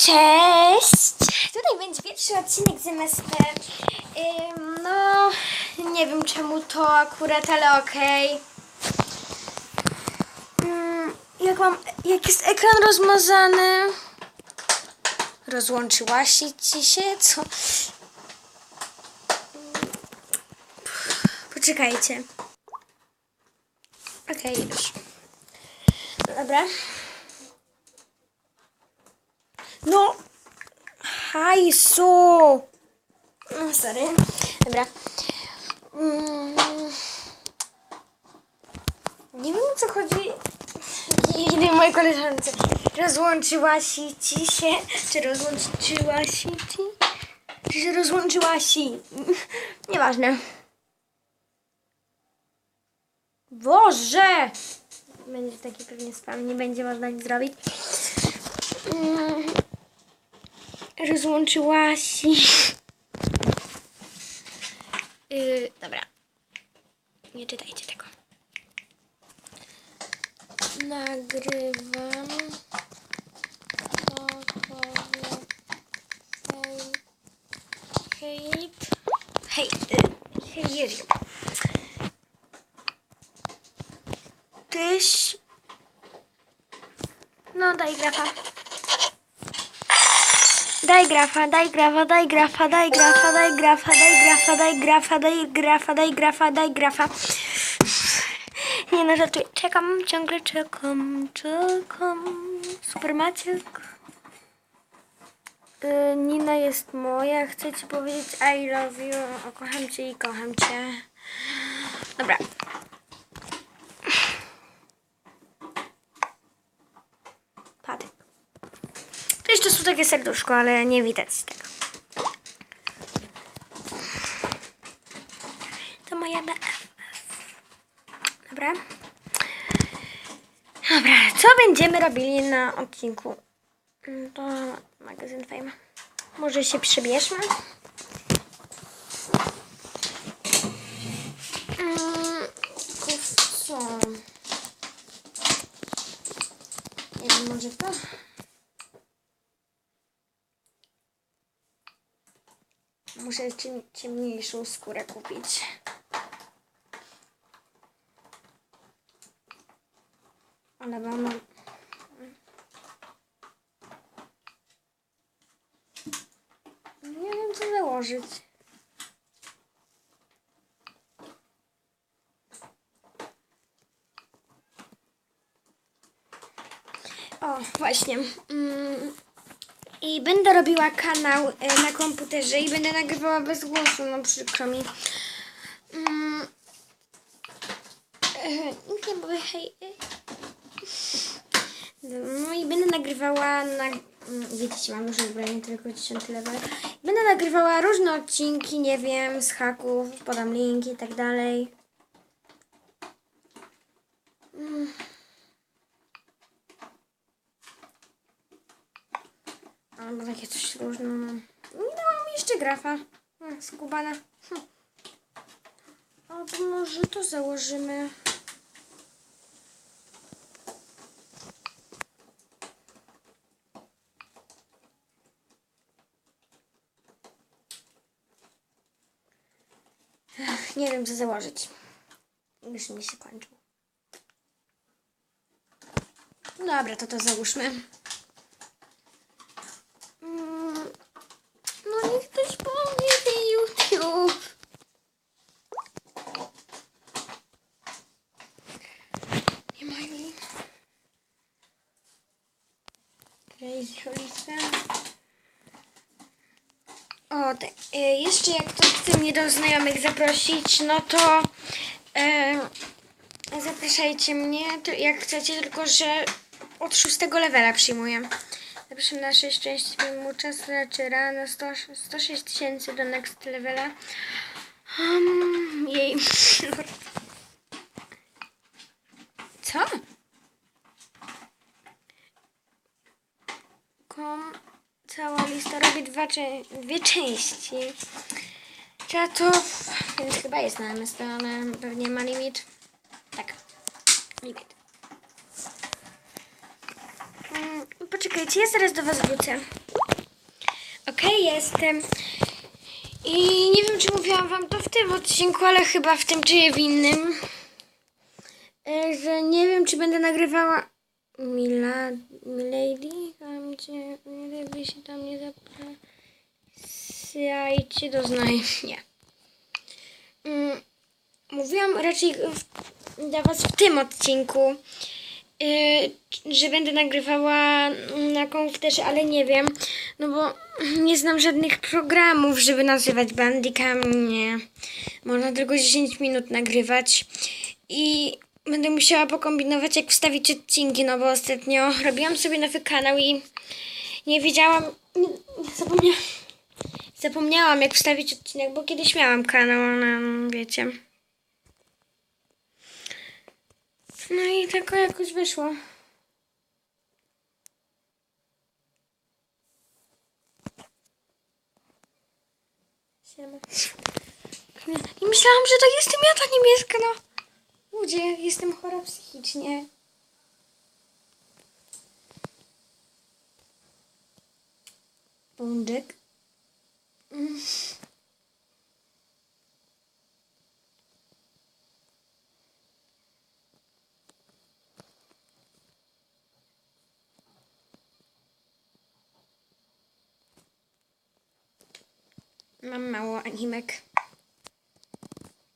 Cześć! Tutaj będzie pierwszy odcinek z MSP. Ym, no, nie wiem czemu to akurat, ale okej. Ym, jak mam, jak jest ekran rozmazany? Rozłączyła się ci się? Co? Ym, Poczekajcie. Okej, już. Dobra. No! Hajsu! No, sorry. Dobra. Mm. Nie wiem o co chodzi. Innej mojej koleżance. Rozłączyła się ci się? Czy rozłączyła się ci? Czy się rozłączyła się? Nieważne. Boże! Będzie taki pewnie spam, nie będzie można nic zrobić. Mm. Rozłączyła się. Yy, dobra. Nie czytajcie tego. Nagrywam. Pokowie. Hej. Hej. Hej. Hej, Jerzy. Tyś. No, daj grafa. Daj grafa, daj grafa, daj grafa, daj grafa, daj grafa, daj grafa, daj grafa, daj grafa, daj grafa, daj grafa. Nie no. Czekam, ciągle czekam, czekam. Super Maciek. Y, Nina jest moja. Chcę ci powiedzieć I love you. Kocham cię i kocham cię. Dobra. Są takie serduszko, ale nie widać tego. To moja BFF. Dobra. Dobra, co będziemy robili na odcinku? Mm, To magazyn Fame. Może się przybierzmy? Mm, Co? Nie wiem, może to? Muszę ciem, ciemniejszą skórę kupić. Ale mam. Nie wiem co założyć. O, właśnie. Mm, I będę robiła kanał e, na komputerze i będę nagrywała bez głosu, no przykro mi. Mm, e. No i będę nagrywała na... mm, Wiecie, mam już wybranie tylko 10 level. Będę nagrywała różne odcinki, nie wiem, z haków, podam linki i tak dalej. Mm. Albo takie coś różne. No, no mam jeszcze grafa. Hmm, Skubana. Hm. Albo może to założymy. Nie wiem co założyć. Już mi się kończył. Dobra, to to załóżmy. Mm, No niech ktoś powie mi YouTube. Nie ma jej. Crazy Olisa. O, te, e, jeszcze jak ktoś chce mnie do znajomych zaprosić, no to e, zapraszajcie mnie, jak chcecie, tylko że od szóstego levela przyjmuję. Zapraszam na 6 części filmu czas leczy rano 100, 106 tysięcy do next levela. Um, jej. Co? Kom, cała lista robi dwa, dwie części. To, więc chyba jest na MSP, ale pewnie ma limit. Tak, limit. Mm, Poczekajcie, ja zaraz do was wrócę. Okej, jestem. I nie wiem, czy mówiłam wam to w tym odcinku, ale chyba w tym, czy w innym. E, Że nie wiem, czy będę nagrywała Mila, Milady, tam gdzie wy się tam nie zapraszajcie do znaj. Nie. Mm, Mówiłam raczej w- dla was w tym odcinku, y, że będę nagrywała na komputerze, ale nie wiem, no bo nie znam żadnych programów, żeby nazywać Bandicam, nie. Można tylko 10 minut nagrywać i będę musiała pokombinować, jak wstawić odcinki, no bo ostatnio robiłam sobie nowy kanał i nie wiedziałam, nie zapomniałam, zapomniałam jak wstawić odcinek, bo kiedyś miałam kanał, ale wiecie. No i tylko jakoś wyszło. I myślałam, że to jestem ja ta niebieska, no. Ludzie, jestem chora psychicznie. Bączek. Mam mało animek.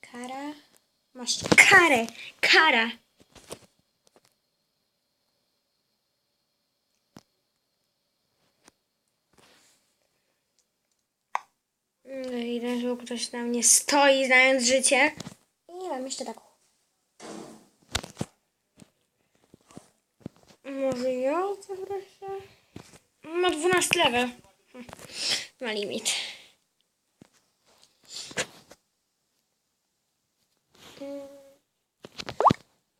Kara. Masz karę. Kara. I że ktoś na mnie stoi, znając życie. I nie mam jeszcze taką. Może ja zaproszę? Ma 12 level. Hm, Ma limit.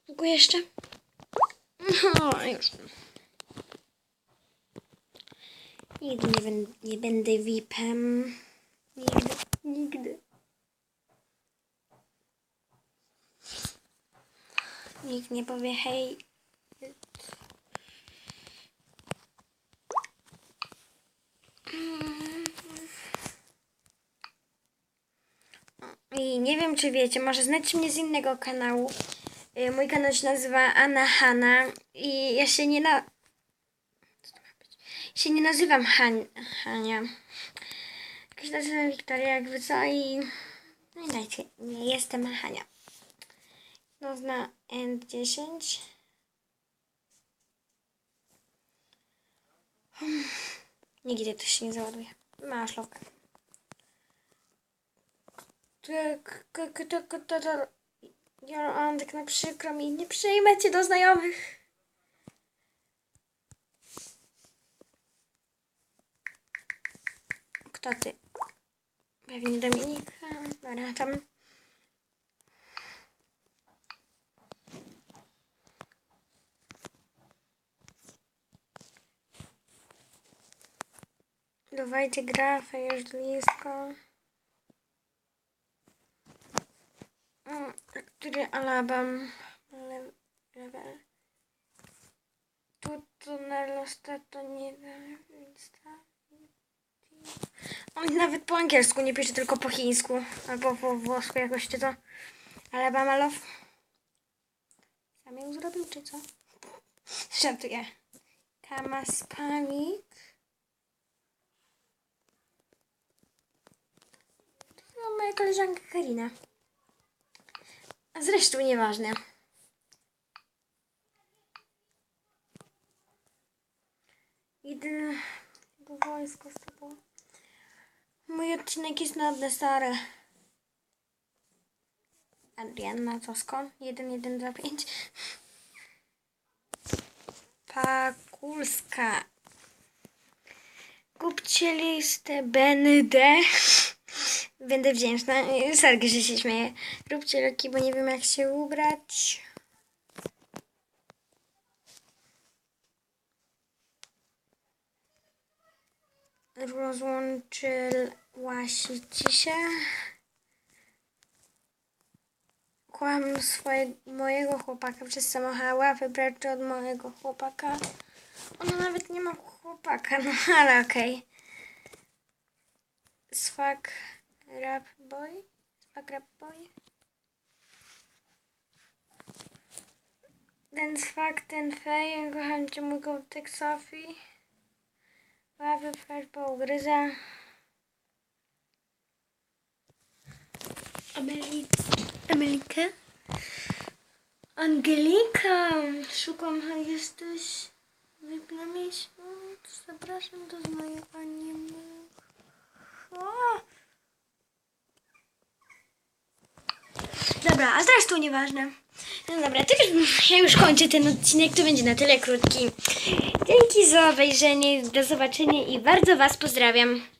Mogę jeszcze? No, już. Nigdy nie, nie będę VIP-em. Nigdy. Nikt nie powie hej. I nie wiem, czy wiecie, może znacie mnie z innego kanału. Y, Mój kanał się nazywa Anna Hanna i ja się nie na... Się nie nazywam Han... Hania. Nazywam Wiktoria jakby co i... No i dajcie, nie jestem Hania. No zna N10. Hmm. Nigdy to się nie załaduje. Masz lok. Tak, k- k- to- k- to- to- Ja Antek, na przykro mi, nie przyjmę cię do znajomych. Kto ty? Pewnie Dominika. Dobra, tam. Dawajcie grafę, już blisko. Mm, Który Alabam? Level. Tu tunel to nie wiem, więc. On nawet po angielsku nie pisze, tylko po chińsku. Albo po włosku jakoś, czy to Alabama Love. Sam ją zrobił, czy co? Żartuję. Kama Spamik. To moja koleżanka Karina. A zresztą nieważne. Idę do wojska z tobą. Mój odcinek jest na Desare. Adrianna Tosko 1125 Pakulska Kupcie listę BND Będę wdzięczna. Sorry, że się śmieję. Róbcie loki, bo nie wiem jak się ubrać. Rozłączyłaś się. Kłam swoje, mojego chłopaka przez samochała, wybrać od mojego chłopaka. Ona nawet nie ma chłopaka, no ale okej. Swag Rap Boy. Swag Rap Boy. Ten swag, ten fej, kocham cię mój kotek Sofii. Ławy w ugryza. Amelik Emelikę? Angelika! Szukam, jesteś na miesiąc. Zapraszam do. O! Dobra, a to nieważne. No dobra, to już, ja już kończę ten odcinek, to będzie na tyle krótki. Dzięki za obejrzenie, do zobaczenia i bardzo Was pozdrawiam.